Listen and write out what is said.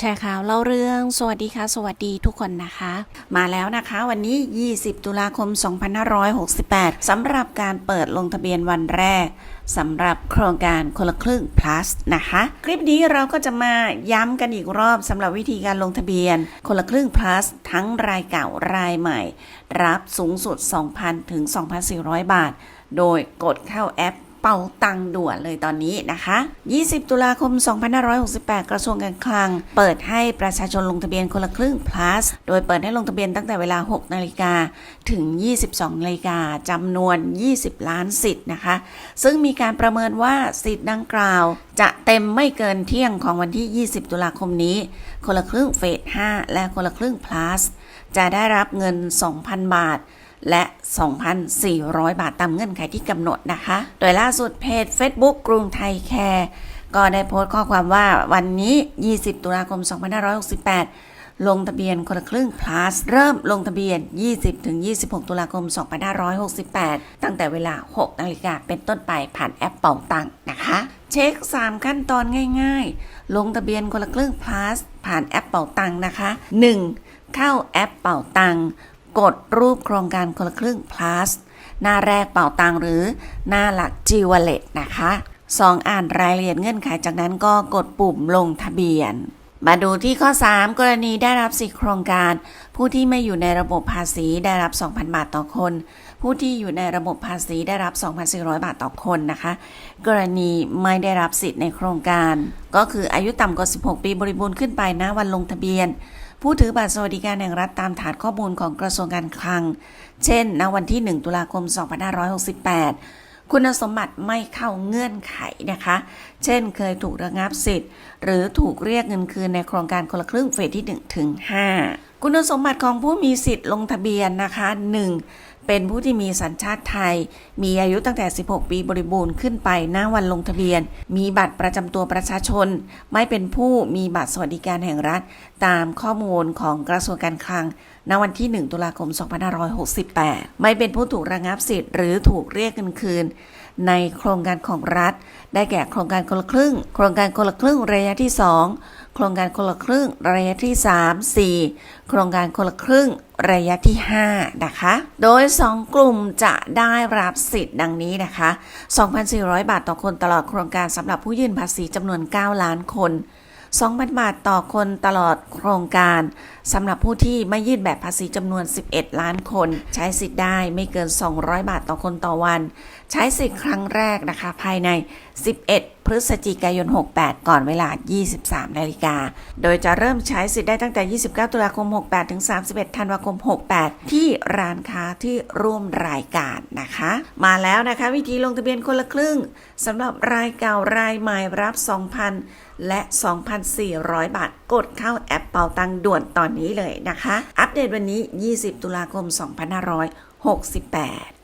แชร์ข่าวเล่าเรื่อง สวัสดีค่ะ สวัสดีทุกคนนะคะ มาแล้วนะคะ วันนี้ 20 ตุลาคม 2568สำหรับการเปิดลงทะเบียนวันแรกสำหรับโครงการคนละครึ่ง plus นะคะ คลิปนี้เราก็จะมาย้ำกันอีกรอบสำหรับวิธีการลงทะเบียน คนละครึ่ง plus ทั้งรายเก่ารายใหม่ รับสูงสุด 2,000 ถึง 2,400 บาท โดยกดเข้าแอป เป่าตังด่วนเลยตอนนี้นะคะ 20 ตุลาคม 2568 กระทรวงการคลัง เปิดให้ประชาชนลงทะเบียนคนละครึ่ง plus โดยเปิดให้ลงทะเบียนตั้งแต่เวลา 6 นาฬิกาถึง 22 นาฬิกาจำนวน 20 ล้านสิทธิ์นะคะ ซึ่งมีการประเมินว่าสิทธิ์ดังกล่าว จะเต็มไม่เกินเที่ยงของวันที่ 20 ตุลาคมนี้ คนละครึ่งเฟส 5 และคนละครึ่ง plus จะได้รับเงิน 2,000 บาท และ 2,400 บาทตามเงื่อนไขที่กำหนดนะคะ โดยล่าสุดเพจ Facebook กรุงไทยแคร์ก็ได้โพสต์ข้อความว่าวันนี้ 20 ตุลาคม 2568 ลงทะเบียนคนละครึ่ง plus เริ่มลงทะเบียน 20-26 ตุลาคม 2568 ตั้งแต่เวลา 6 นาฬิกาเป็นต้นไปผ่านแอปเป่าตังค์นะคะ เช็ค 3 ขั้นตอนง่ายๆ ลงทะเบียนคนละครึ่ง plus ผ่านแอปเป่าตังนะคะ 1. เข้าแอปเป่าตัง กดรูปโครงการคนละครึ่ง plus หน้าแรกเป่าตังหรือหน้าหลัก G Wallet นะคะ 2. อ่านรายละเอียดเงื่อนไขจากนั้นก็กดปุ่มลงทะเบียน มาดูที่ข้อ 3 กรณีได้รับสิทธิโครงการ ผู้ที่ไม่อยู่ในระบบภาษีได้รับ 2,000 บาทต่อคน ผู้ที่อยู่ในระบบภาษีได้รับ 2,400 บาทต่อคนนะคะ กรณีไม่ได้รับสิทธิ์ในโครงการ ก็คืออายุต่ำกว่า 16 ปีบริบูรณ์ขึ้นไปนะวันลงทะเบียน ผู้ถือบัตรสวัสดิการแห่งรัฐตามฐานข้อมูลของกระทรวงการคลัง เช่น ณ วันที่ 1 ตุลาคม 2568 คุณสมบัติไม่เข้าเงื่อนไขนะคะ เช่น เคยถูกระงับสิทธิ์ หรือถูกเรียกเงินคืนในโครงการคนละครึ่งเฟสที่1ถึง5คุณสมบัติของผู้มีสิทธิ์ลงทะเบียนนะคะ 1. เป็นผู้ที่มีสัญชาติไทย มีอายุตั้งแต่ 16 ปีบริบูรณ์ขึ้นไปหน้าวันลงทะเบียน มีบัตรประจำตัวประชาชน ไม่เป็นผู้มีบัตรสวัสดิการแห่งรัฐ ตามข้อมูลของกระทรวงการคลัง ณ วันที่ 1 ตุลาคม 2568 ไม่เป็นผู้ถูกระงับสิทธิ์หรือถูกเรียกเงินคืน ในโครงการของรัฐ ได้แก่โครงการคนละครึ่ง โครงการคนละครึ่งระยะที่ 2 โครงการคนละครึ่งระยะที่ 3 4 โครงการคนละครึ่งระยะที่ 5 นะคะ โดย 2 กลุ่มจะได้รับสิทธิ์ดังนี้นะคะ 2,400 บาทต่อคนตลอดโครงการสำหรับผู้ยื่นภาษีจำนวน 9 ล้านคน 2,000 บาทต่อคนตลอดโครงการสำหรับผู้ที่ไม่ยื่นแบบภาษีจำนวน 11 ล้านคน ใช้สิทธิ์ได้ไม่เกิน 200 บาทต่อคนต่อวัน ใช้สิทธิ์ครั้งแรกนะคะ ภายใน 11 พฤศจิกายน 68 ก่อนเวลา 23 นาฬิกา โดยจะเริ่มใช้สิทธิ์ได้ตั้งแต่ 29 ตุลาคม 68 ถึง 31 ธันวาคม 68 ที่ร้านค้าที่ร่วมรายการนะคะ มาแล้วนะคะวิธีลงทะเบียนคนละครึ่งสำหรับรายเก่ารายใหม่รับ 2,000 และ 2,400 บาท กดเข้าแอปเป่าตังด่วนตอนนี้เลยนะคะ อัปเดตวันนี้ 20 ตุลาคม 2568